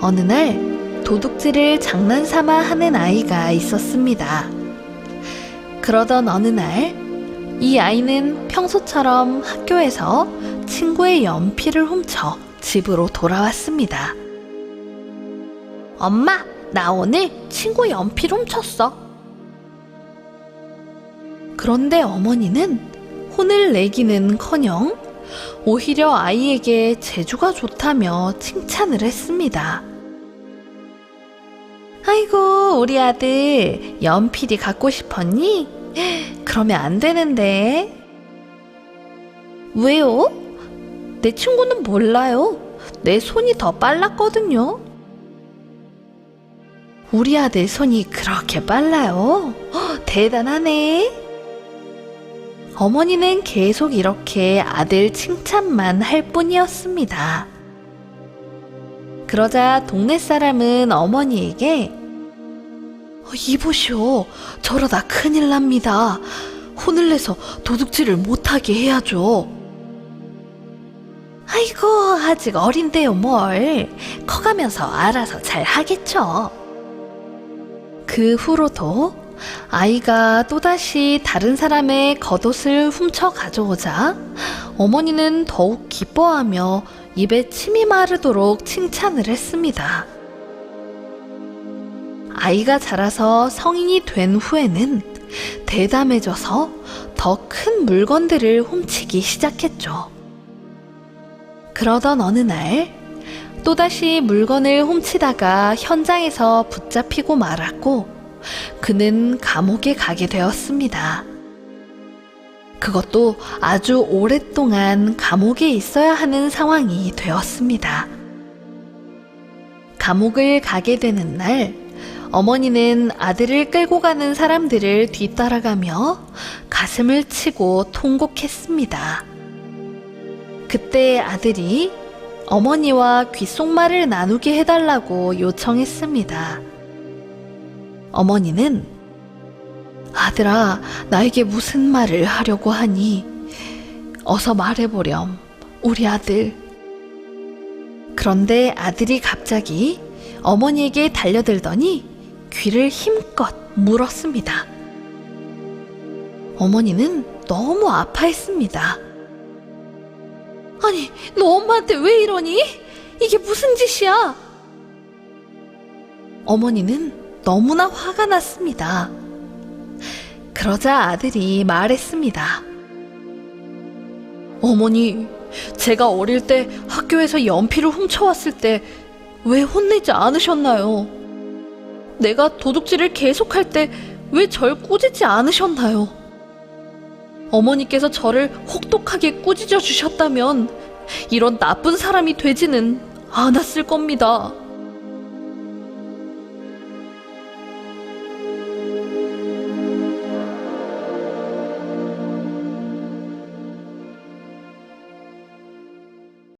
어느 날 도둑질을 장난삼아 하는 아이가 있었습니다. 그러던 어느 날 이 아이는 평소처럼 학교에서 친구의 연필을 훔쳐 집으로 돌아왔습니다. 엄마, 나 오늘 친구 연필 훔쳤어. 그런데 어머니는 혼을 내기는 커녕 오히려 아이에게 재주가 좋다며 칭찬을 했습니다. 아이고, 우리 아들 연필이 갖고 싶었니? 그러면 안 되는데. 왜요? 내 친구는 몰라요. 내 손이 더 빨랐거든요. 우리 아들 손이 그렇게 빨라요? 헉, 대단하네. 어머니는 계속 이렇게 아들 칭찬만 할 뿐이었습니다. 그러자 동네 사람은 어머니에게 어, 이보시오. 저러다 큰일 납니다. 혼을 내서 도둑질을 못하게 해야죠. 아이고, 아직 어린데요, 뭘. 커가면서 알아서 잘 하겠죠. 그 후로도 아이가 또다시 다른 사람의 겉옷을 훔쳐 가져오자 어머니는 더욱 기뻐하며 입에 침이 마르도록 칭찬을 했습니다. 아이가 자라서 성인이 된 후에는 대담해져서 더 큰 물건들을 훔치기 시작했죠. 그러던 어느 날, 또다시 물건을 훔치다가 현장에서 붙잡히고 말았고, 그는 감옥에 가게 되었습니다. 그것도 아주 오랫동안 감옥에 있어야 하는 상황이 되었습니다. 감옥을 가게 되는 날, 어머니는 아들을 끌고 가는 사람들을 뒤따라가며 가슴을 치고 통곡했습니다. 그때 아들이 어머니와 귓속말을 나누게 해달라고 요청했습니다. 어머니는 아들아, 나에게 무슨 말을 하려고 하니? 어서 말해보렴, 우리 아들. 그런데 아들이 갑자기 어머니에게 달려들더니 귀를 힘껏 물었습니다. 어머니는 너무 아파했습니다. 아니, 너 엄마한테 왜 이러니? 이게 무슨 짓이야? 어머니는 너무나 화가 났습니다. 그러자 아들이 말했습니다. 어머니, 제가 어릴 때 학교에서 연필을 훔쳐왔을 때 왜 혼내지 않으셨나요? 내가 도둑질을 계속할 때 왜 절 꾸짖지 않으셨나요? 어머니께서 저를 혹독하게 꾸짖어 주셨다면 이런 나쁜 사람이 되지는 않았을 겁니다.